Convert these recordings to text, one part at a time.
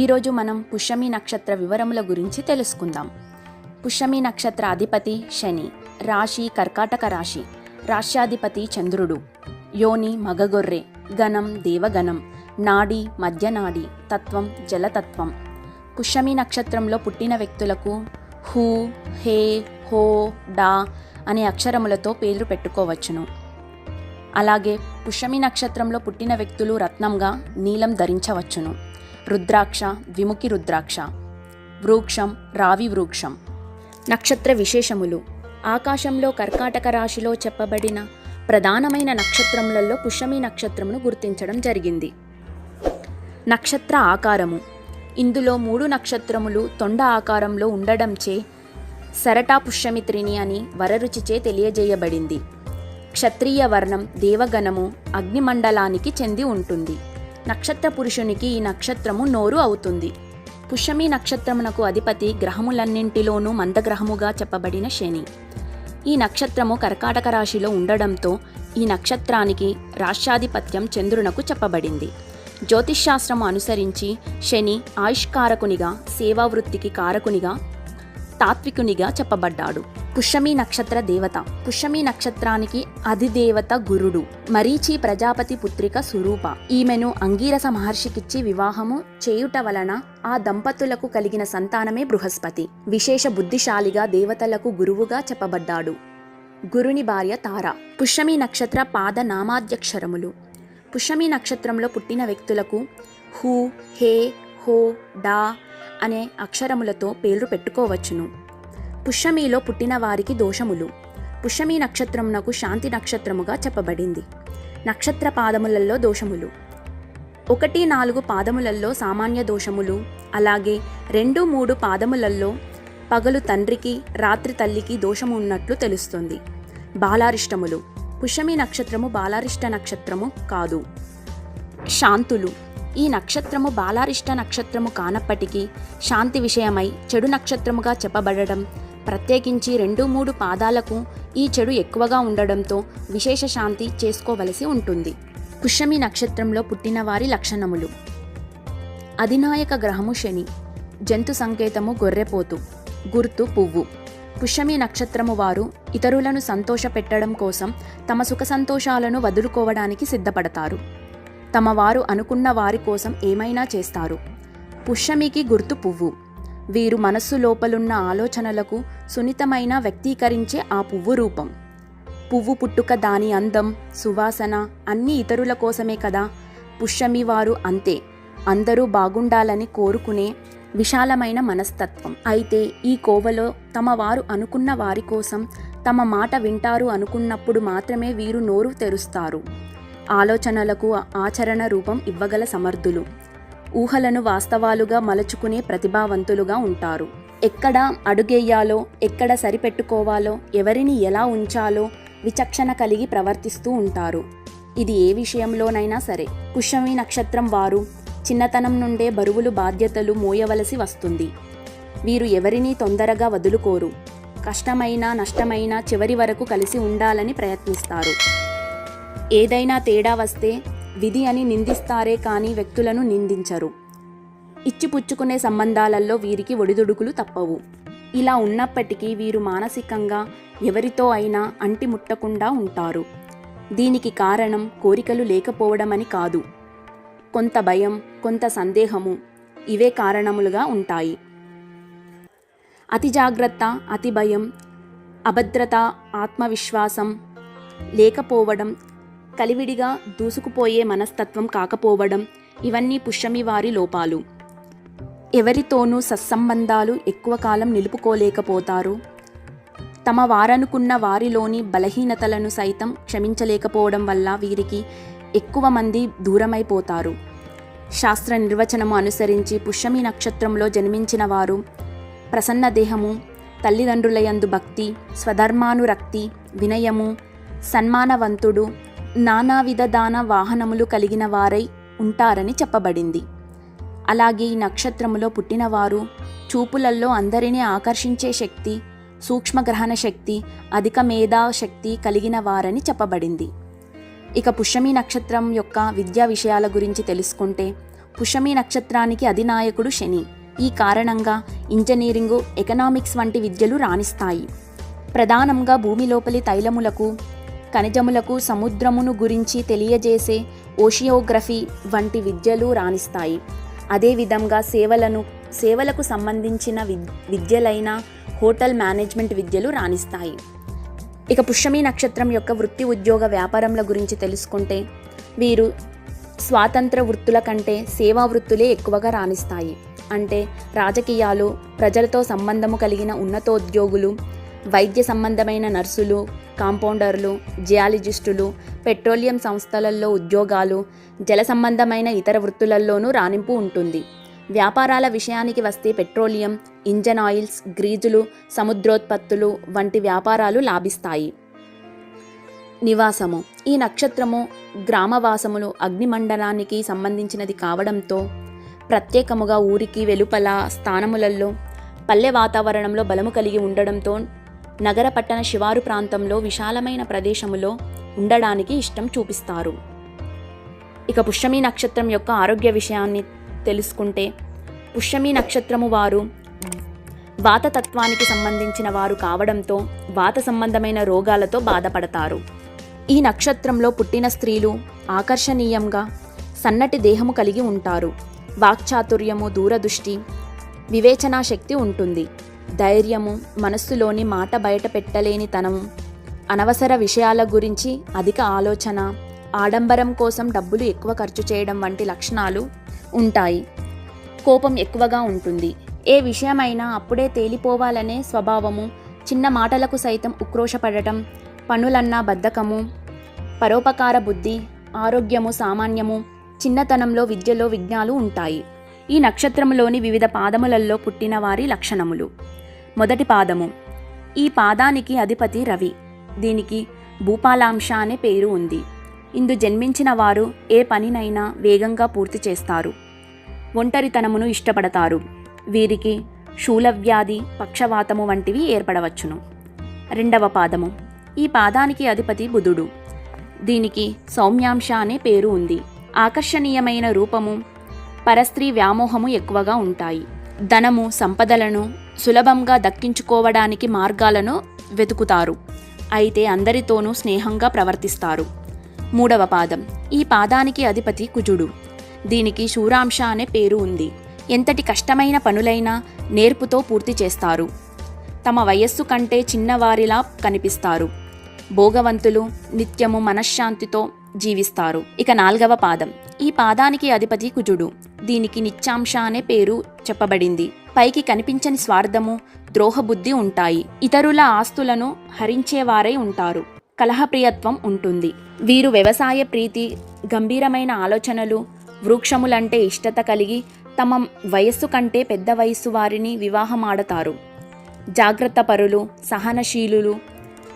ఈరోజు మనం పుష్యమి నక్షత్ర వివరముల గురించి తెలుసుకుందాం. పుష్యమి నక్షత్ర అధిపతి శని రాశి కర్కాటక రాశి రాశ్యాధిపతి చంద్రుడు యోని మగగొర్రె గణం దేవగణం నాడి మధ్యనాడి తత్వం జలతత్వం. పుష్యమి నక్షత్రంలో పుట్టిన వ్యక్తులకు హూ హే హో డా అనే అక్షరములతో పేర్లు పెట్టుకోవచ్చును. అలాగే పుష్యమి నక్షత్రంలో పుట్టిన వ్యక్తులు రత్నంగా నీలం ధరించవచ్చును. రుద్రాక్ష ద్విముఖి రుద్రాక్ష. వృక్షం రావి వృక్షం. నక్షత్ర విశేషములు. ఆకాశంలో కర్కాటక రాశిలో చెప్పబడిన ప్రధానమైన నక్షత్రములలో పుష్యమి నక్షత్రమును గుర్తించడం జరిగింది. నక్షత్ర ఆకారము. ఇందులో మూడు నక్షత్రములు తొండ ఆకారంలో ఉండడంచే సరటా పుష్యమిత్రిని అని వరరుచిచే తెలియజేయబడింది. క్షత్రియ వర్ణం దేవగణము అగ్నిమండలానికి చెంది ఉంటుంది. నక్షత్ర పురుషునికి ఈ నక్షత్రము నోరు అవుతుంది. పుష్యమి నక్షత్రమునకు అధిపతి గ్రహములన్నింటిలోనూ మందగ్రహముగా చెప్పబడిన శని. ఈ నక్షత్రము కర్కాటక రాశిలో ఉండడంతో ఈ నక్షత్రానికి రాష్ట్రాధిపత్యం చంద్రునకు చెప్పబడింది. జ్యోతిష్శాస్త్రము అనుసరించి శని ఆయుష్కారకునిగా సేవా వృత్తికి కారకునిగా తాత్వికునిగా చెప్పబడ్డాడు. పుష్యమి నక్షత్ర దేవత. పుష్యమి నక్షత్రానికి అధిదేవత గురుడు. మరీచి ప్రజాపతి పుత్రిక సురూప. ఈమెను అంగీరస మహర్షికిచ్చి వివాహము చేయుట వలన ఆ దంపతులకు కలిగిన సంతానమే బృహస్పతి. విశేష బుద్ధిశాలిగా దేవతలకు గురువుగా చెప్పబడ్డాడు. గురుని భార్య తార. పుష్యమి నక్షత్ర పాద నామాధ్యక్షరములు. పుష్యమి నక్షత్రంలో పుట్టిన వ్యక్తులకు హూ హే హో డా అనే అక్షరములతో పేర్లు పెట్టుకోవచ్చును. పుష్యమిలో పుట్టిన వారికి దోషములు. పుష్యమి నక్షత్రమునకు శాంతి నక్షత్రముగా చెప్పబడింది. నక్షత్ర పాదములలో దోషములు. ఒకటి నాలుగు పాదములలో సామాన్య దోషములు. అలాగే రెండు మూడు పాదములలో పగలు తండ్రికి రాత్రి తల్లికి దోషము ఉన్నట్లు తెలుస్తుంది. బాలారిష్టములు. పుష్యమి నక్షత్రము బాలారిష్ట నక్షత్రము కాదు. శాంతులు. ఈ నక్షత్రము బాలారిష్ట నక్షత్రము కానప్పటికీ శాంతి విషయమై చెడు నక్షత్రముగా చెప్పబడడం ప్రత్యేకించి రెండు మూడు పాదాలకు ఈ చెడు ఎక్కువగా ఉండడంతో విశేష శాంతి చేసుకోవలసి ఉంటుంది. పుష్యమి నక్షత్రంలో పుట్టిన వారి లక్షణములు. అధినాయక గ్రహము శని. జంతు సంకేతము గొర్రెపోతు. గుర్తు పువ్వు. పుష్యమి నక్షత్రము వారు ఇతరులను సంతోషపెట్టడం కోసం తమ సుఖ సంతోషాలను వదులుకోవడానికి సిద్ధపడతారు. తమ వారు అనుకున్న వారి కోసం ఏమైనా చేస్తారు. పుష్యమికి గుర్తు పువ్వు. వీరు మనస్సు లోపలున్న ఆలోచనలకు సున్నితమైన వ్యక్తీకరించే ఆ పువ్వు రూపం. పువ్వు పుట్టుక దాని అందం సువాసన అన్నీ ఇతరుల కోసమే కదా? పుష్యమి వారు అంతే. అందరూ బాగుండాలని కోరుకునే విశాలమైన మనస్తత్వం. అయితే ఈ కోవలో తమ వారు అనుకున్న వారి కోసం తమ మాట వింటారు అనుకున్నప్పుడు మాత్రమే వీరు నోరు తెరుస్తారు. ఆలోచనలకు ఆచరణ రూపం ఇవ్వగల సమర్థులు. ఊహలను వాస్తవాలుగా మలచుకునే ప్రతిభావంతులుగా ఉంటారు. ఎక్కడ అడుగేయాలో ఎక్కడ సరిపెట్టుకోవాలో ఎవరిని ఎలా ఉంచాలో విచక్షణ కలిగి ప్రవర్తిస్తూ ఉంటారు. ఇది ఏ విషయంలోనైనా సరే. పుష్యమి నక్షత్రం వారు చిన్నతనం నుండే బరువులు బాధ్యతలు మోయవలసి వస్తుంది. వీరు ఎవరినీ తొందరగా వదులుకోరు. కష్టమైనా నష్టమైనా చివరి వరకు కలిసి ఉండాలని ప్రయత్నిస్తారు. ఏదైనా తేడా వస్తే విధి అని నిందిస్తారే కానీ వ్యక్తులను నిందించరు. ఇచ్చిపుచ్చుకునే సంబంధాలలో వీరికి ఒడిదుడుకులు తప్పవు. ఇలా ఉన్నప్పటికీ వీరు మానసికంగా ఎవరితో అయినా అంటిముట్టకుండా ఉంటారు. దీనికి కారణం కోరికలు లేకపోవడమని కాదు. కొంత భయం కొంత సందేహము ఇవే కారణములుగా ఉంటాయి. అతి జాగ్రత్త అతి భయం అభద్రత ఆత్మవిశ్వాసం లేకపోవడం కలివిడిగా దూసుకుపోయే మనస్తత్వం కాకపోవడం ఇవన్నీ పుష్యమి వారి లోపాలు. ఎవరితోనూ సత్సంబంధాలు ఎక్కువ కాలం నిలుపుకోలేకపోతారు. తమ వారనుకున్న వారిలోని బలహీనతలను సైతం క్షమించలేకపోవడం వల్ల వీరికి ఎక్కువ మంది దూరమైపోతారు. శాస్త్ర నిర్వచనము అనుసరించి పుష్యమి నక్షత్రంలో జన్మించిన వారు ప్రసన్న దేహము తల్లిదండ్రులయందు భక్తి స్వధర్మానురక్తి వినయము సన్మానవంతుడు నానావిధ దాన వాహనములు కలిగిన వారై ఉంటారని చెప్పబడింది. అలాగే ఈ నక్షత్రములో పుట్టినవారు చూపులల్లో అందరినీ ఆకర్షించే శక్తి సూక్ష్మగ్రహణ శక్తి అధిక మేధా శక్తి కలిగిన వారని చెప్పబడింది. ఇక పుష్యమి నక్షత్రం యొక్క విద్యా విషయాల గురించి తెలుసుకుంటే పుష్యమి నక్షత్రానికి అధినాయకుడు శని. ఈ కారణంగా ఇంజనీరింగు ఎకనామిక్స్ వంటి విద్యలు రాణిస్తాయి. ప్రధానంగా భూమి లోపలి తైలములకు ఖనిజములకు సముద్రమును గురించి తెలియజేసే ఓషియోగ్రఫీ వంటి విద్యలు రాణిస్తాయి. అదేవిధంగా సేవలను సేవలకు సంబంధించిన విద్ విద్యలైన హోటల్ మేనేజ్మెంట్ విద్యలు రాణిస్తాయి. ఇక పుష్యమి నక్షత్రం యొక్క వృత్తి ఉద్యోగ వ్యాపారంల గురించి తెలుసుకుంటే వీరు స్వాతంత్ర వృత్తుల కంటే సేవా వృత్తులే ఎక్కువగా రాణిస్తాయి. అంటే రాజకీయాలు ప్రజలతో సంబంధము కలిగిన ఉన్నతోద్యోగులు వైద్య సంబంధమైన నర్సులు కాంపౌండర్లు జియాలజిస్టులు పెట్రోలియం సంస్థలలో ఉద్యోగాలు జల సంబంధమైన ఇతర వృత్తులలోనూ రాణింపు ఉంటుంది. వ్యాపారాల విషయానికి వస్తే పెట్రోలియం ఇంజన్ ఆయిల్స్ గ్రీజులు సముద్రోత్పత్తులు వంటి వ్యాపారాలు లాభిస్తాయి. నివాసము. ఈ నక్షత్రము గ్రామవాసములు అగ్నిమండలానికి సంబంధించినది కావడంతో ప్రత్యేకముగా ఊరికి వెలుపల స్థానములలో పల్లె వాతావరణంలో బలము కలిగి ఉండడంతో నగర పట్టణ శివారు ప్రాంతంలో విశాలమైన ప్రదేశములో ఉండడానికి ఇష్టం చూపిస్తారు. ఇక పుష్యమి నక్షత్రం యొక్క ఆరోగ్య విషయాన్ని తెలుసుకుంటే పుష్యమి నక్షత్రము వారు వాతతత్వానికి సంబంధించిన వారు కావడంతో వాత సంబంధమైన రోగాలతో బాధపడతారు. ఈ నక్షత్రంలో పుట్టిన స్త్రీలు ఆకర్షణీయంగా సన్నటి దేహము కలిగి ఉంటారు. వాక్చాతుర్యము దూరదృష్టి వివేచనా శక్తి ఉంటుంది. ధైర్యము మనస్సులోని మాట బయట పెట్టలేనితనం అనవసర విషయాల గురించి అధిక ఆలోచన ఆడంబరం కోసం డబ్బులు ఎక్కువ ఖర్చు చేయడం వంటి లక్షణాలు ఉంటాయి. కోపం ఎక్కువగా ఉంటుంది. ఏ విషయమైనా అప్పుడే తేలిపోవాలనే స్వభావము చిన్న మాటలకు సైతం ఉక్రోషపడటం పనులన్నా బద్ధకము పరోపకార బుద్ధి ఆరోగ్యము సామాన్యము చిన్నతనంలో విద్యలో విజ్ఞాలు ఉంటాయి. ఈ నక్షత్రంలోని వివిధ పాదములలో పుట్టిన వారి లక్షణములు. మొదటి పాదము. ఈ పాదానికి అధిపతి రవి. దీనికి భూపాలాంశ అనే పేరు ఉంది. ఇందు జన్మించిన వారు ఏ పనినైనా వేగంగా పూర్తి చేస్తారు. ఒంటరితనమును ఇష్టపడతారు. వీరికి శూలవ్యాధి పక్షవాతము వంటివి ఏర్పడవచ్చును. రెండవ పాదము. ఈ పాదానికి అధిపతి బుధుడు. దీనికి సౌమ్యాంశ అనే పేరు ఉంది. ఆకర్షణీయమైన రూపము పరస్త్రీ వ్యామోహము ఎక్కువగా ఉంటాయి. ధనము సంపదలను సులభంగా దక్కించుకోవడానికి మార్గాలను వెతుకుతారు. అయితే అందరితోనూ స్నేహంగా ప్రవర్తిస్తారు. మూడవ పాదం. ఈ పాదానికి అధిపతి కుజుడు. దీనికి శూరాంశ అనే పేరు ఉంది. ఎంతటి కష్టమైన పనులైనా నేర్పుతో పూర్తి చేస్తారు. తమ వయస్సు కంటే చిన్నవారిలా కనిపిస్తారు. భోగవంతులు నిత్యము మనశ్శాంతితో జీవిస్తారు. ఇక నాల్గవ పాదం. ఈ పాదానికి అధిపతి కుజుడు. దీనికి నిత్యాంశ అనే పేరు చెప్పబడింది. పైకి కనిపించని స్వార్థము ద్రోహబుద్ధి ఉంటాయి. ఇతరుల ఆస్తులను హరించేవారై ఉంటారు. కలహప్రియత్వం ఉంటుంది. వీరు వ్యవసాయ ప్రీతి గంభీరమైన ఆలోచనలు వృక్షములంటే ఇష్టత కలిగి తమ వయస్సు కంటే పెద్ద వయస్సు వారిని వివాహమాడతారు. జాగ్రత్త పరులు సహనశీలులు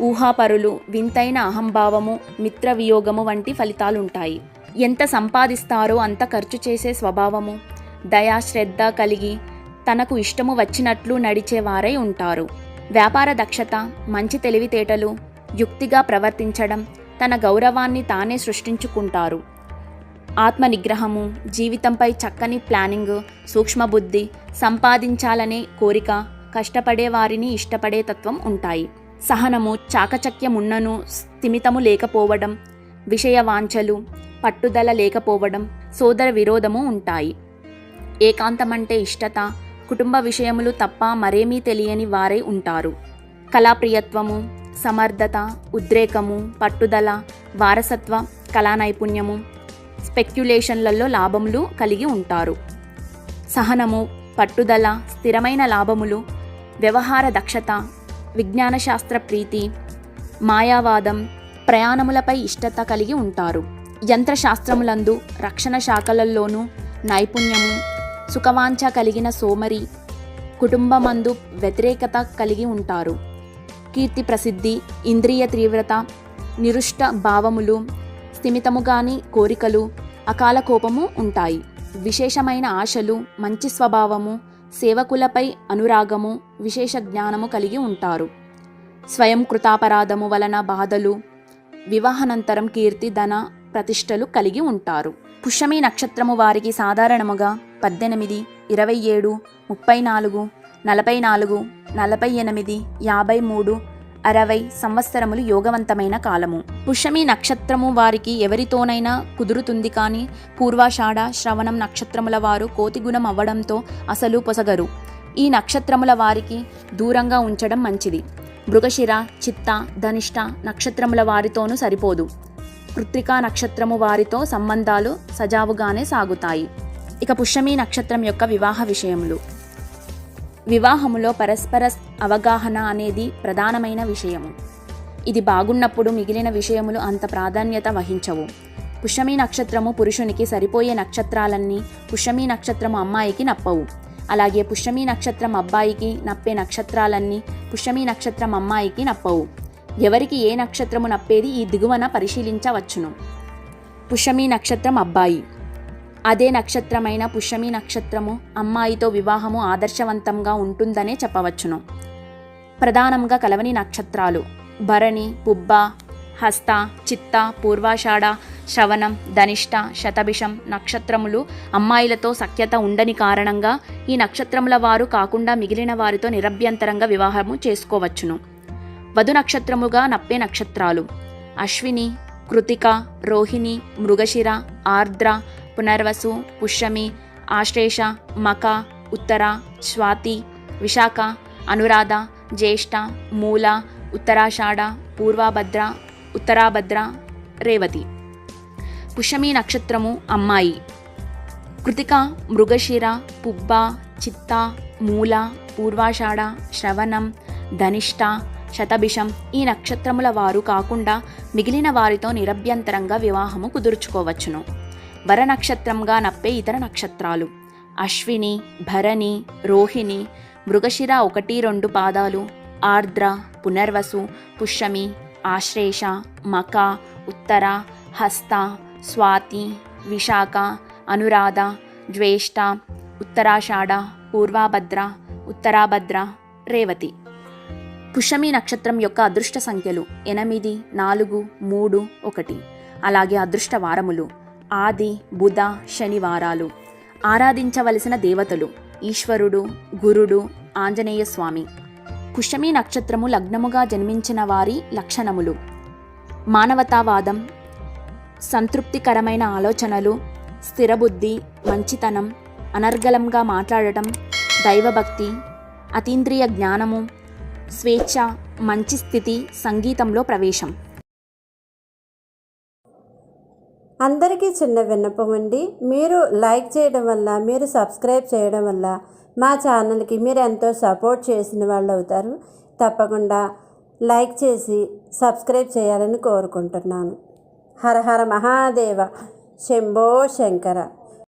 ఊహాపరులు వింతైన అహంభావము మిత్రవియోగము వంటి ఫలితాలుంటాయి. ఎంత సంపాదిస్తారో అంత ఖర్చు చేసే స్వభావము దయా శ్రద్ధ కలిగి తనకు ఇష్టము వచ్చినట్లు నడిచేవారై ఉంటారు. వ్యాపార దక్షత మంచి తెలివితేటలు యుక్తిగా ప్రవర్తించడం తన గౌరవాన్ని తానే సృష్టించుకుంటారు. ఆత్మ నిగ్రహము జీవితంపై చక్కని ప్లానింగ్ సూక్ష్మబుద్ధి సంపాదించాలనే కోరిక కష్టపడే వారిని ఇష్టపడే తత్వం ఉంటాయి. సహనము చాకచక్యమున్నను స్థిమితము లేకపోవడం విషయ వాంఛలు పట్టుదల లేకపోవడం సోదర విరోధము ఉంటాయి. ఏకాంతమంటే ఇష్టత కుటుంబ విషయములు తప్ప మరేమీ తెలియని వారే ఉంటారు. కళాప్రియత్వము సమర్థత ఉద్రేకము పట్టుదల వారసత్వ కళా నైపుణ్యము స్పెక్యులేషన్లలో లాభములు కలిగి ఉంటారు. సహనము పట్టుదల స్థిరమైన లాభములు వ్యవహార దక్షత విజ్ఞాన శాస్త్ర ప్రీతి మాయావాదం ప్రయాణములపై ఇష్టత కలిగి ఉంటారు. యంత్రశాస్త్రములందు రక్షణ శాఖలలోనూ నైపుణ్యము సుఖవాంఛ కలిగిన సోమరి కుటుంబమందు వ్యతిరేకత కలిగి ఉంటారు. కీర్తి ప్రసిద్ధి ఇంద్రియ తీవ్రత నిరుష్ట భావములు స్థిమితముగాని కోరికలు అకాల కోపము ఉంటాయి. విశేషమైన ఆశలు మంచి స్వభావము సేవకులపై అనురాగము విశేష జ్ఞానము కలిగి ఉంటారు. స్వయం కృతాపరాధము వలన బాధలు వివాహానంతరం కీర్తి ధన ప్రతిష్టలు కలిగి ఉంటారు. పుష్యమి నక్షత్రము వారికి సాధారణముగా పద్దెనిమిది ఇరవై ఏడు ముప్పై నాలుగు నలభై నాలుగు నలభై ఎనిమిది యాభై మూడు అరవై సంవత్సరములు యోగవంతమైన కాలము. పుష్యమి నక్షత్రము వారికి ఎవరితోనైనా కుదురుతుంది కానీ పూర్వాషాఢ శ్రవణం నక్షత్రముల వారు కోతిగుణం అవ్వడంతో అసలు పొసగరు. ఈ నక్షత్రముల వారికి దూరంగా ఉంచడం మంచిది. మృగశిర చిత్త ధనిష్ట నక్షత్రముల వారితోనూ సరిపోదు. కృత్రికా నక్షత్రము వారితో సంబంధాలు సజావుగానే సాగుతాయి. ఇక పుష్యమి నక్షత్రం యొక్క వివాహ విషయములు. వివాహములో పరస్పర అవగాహన అనేది ప్రధానమైన విషయము. ఇది బాగున్నప్పుడు మిగిలిన విషయములు అంత ప్రాధాన్యత వహించవు. పుష్యమి నక్షత్రము పురుషునికి సరిపోయే నక్షత్రాలన్నీ పుష్యమి నక్షత్రము అమ్మాయికి నప్పవు. అలాగే పుష్యమి నక్షత్రం అబ్బాయికి నప్పే నక్షత్రాలన్నీ పుష్యమి నక్షత్రం అమ్మాయికి నప్పవు. ఎవరికి ఏ నక్షత్రము నప్పేది ఈ దిగువన పరిశీలించవచ్చును. పుష్యమి నక్షత్రం అబ్బాయి. అదే నక్షత్రమైన పుష్యమి నక్షత్రము అమ్మాయితో వివాహము ఆదర్శవంతంగా ఉంటుందనే చెప్పవచ్చును. ప్రధానంగా కలవని నక్షత్రాలు భరణి పుబ్బ హస్త చిత్త పూర్వాషాఢ శ్రవణం ధనిష్ట శతభిషం నక్షత్రములు అమ్మాయిలతో సఖ్యత ఉండని కారణంగా ఈ నక్షత్రముల వారు కాకుండా మిగిలిన వారితో నిరభ్యంతరంగా వివాహము చేసుకోవచ్చును. వధు నక్షత్రముగా నప్పే నక్షత్రాలు అశ్విని కృతిక రోహిణి మృగశిర ఆర్ద్ర పునర్వసు పుష్యమి ఆశ్లేష మక ఉత్తర స్వాతి విశాఖ అనురాధ జ్యేష్ఠ మూల ఉత్తరాషాఢ పూర్వభద్ర ఉత్తరాభద్ర రేవతి. పుష్యమి నక్షత్రము అమ్మాయి. కృతిక మృగశిర పుబ్బ చిత్త మూల పూర్వాషాఢ శ్రవణం ధనిష్ట శతభిషం ఈ నక్షత్రముల వారు కాకుండా మిగిలిన వారితో నిరభ్యంతరంగా వివాహము కుదుర్చుకోవచ్చును. వర నక్షత్రంగా నప్పే ఇతర నక్షత్రాలు. అశ్విని భరణి రోహిణి మృగశిర ఒకటి రెండు పాదాలు ఆర్ద్ర పునర్వసు పుష్యమి ఆశ్లేష మక ఉత్తర హస్త స్వాతి విశాఖ అనురాధ జ్యేష్ఠ ఉత్తరాషాఢ పూర్వాభద్ర ఉత్తరాభద్ర రేవతి. పుషమి నక్షత్రం యొక్క అదృష్ట సంఖ్యలు ఎనిమిది నాలుగు మూడు ఒకటి. అలాగే అదృష్ట వారములు. ఆది బుధ శనివారాలు. ఆరాధించవలసిన దేవతలు ఈశ్వరుడు గురుడు ఆంజనేయ స్వామి. పుష్యమి నక్షత్రము లగ్నముగా జన్మించిన వారి లక్షణములు. మానవతావాదం సంతృప్తికరమైన ఆలోచనలు స్థిరబుద్ధి మంచితనం అనర్గళంగా మాట్లాడటం దైవభక్తి అతీంద్రియ జ్ఞానము స్వేచ్ఛ మంచి స్థితి సంగీతంలో ప్రవేశం. అందరికీ చిన్న విన్నపం అండి. మీరు లైక్ చేయడం వల్ల మీరు సబ్స్క్రైబ్ చేయడం వల్ల మా ఛానల్కి మీరు ఎంతో సపోర్ట్ చేసిన వాళ్ళు అవుతారు. తప్పకుండా లైక్ చేసి సబ్స్క్రైబ్ చేయాలని కోరుకుంటున్నాను. హర హర మహాదేవ. శంభో శంకర.